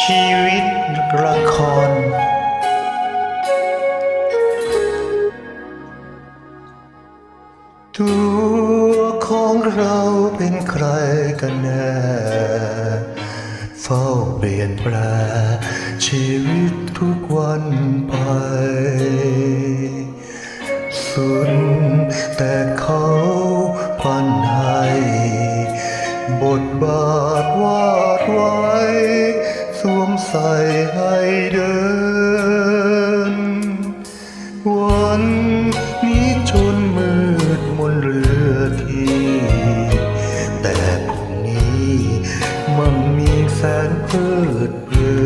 ชีวิตละคร ตัวของเราเป็นใครกันแน่เฝ้าเปลี่ยนแปลชีวิตทุกวันไป สุนแต่เขาพันให้ บทบาทวาดไว้ สวมใส่ให้เดิน วันนี้จนมืดมนเรือที่แต่พรุ่งนี้มันมีแสงเพลิดเพลิ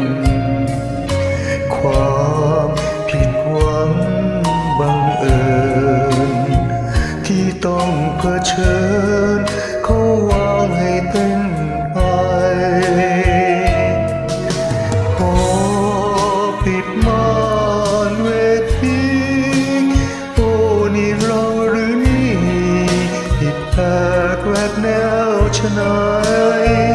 นความผิดหวังบังเอิญที่ต้องเผชิญ ว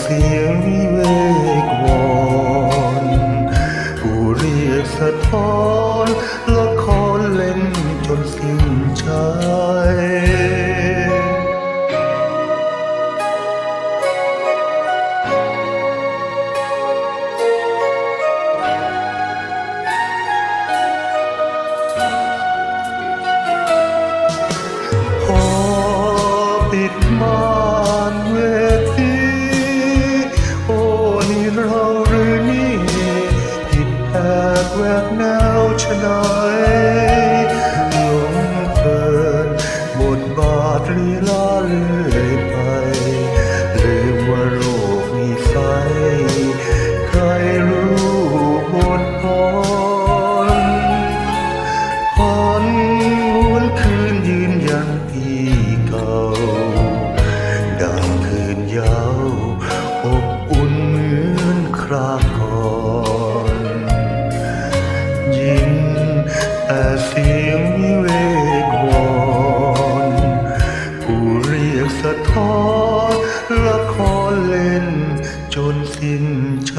เสียงวิเวกวอนผู้เรียกสะท้อนละครเล่นจนสิ้นใจ กแนวชะไหนหลงเพลินบทบาทลีลาเลยไปลืมว่าโลกมีไฟใครรู้บทพรพันหวนคืนยืนยันที่เก่าดังคืนยาวอบอุ่นเหมือนคราก่อน เสียงวิเวกวอนผู้เรียกสะท้อนละครเล่นจนสิ้นใจ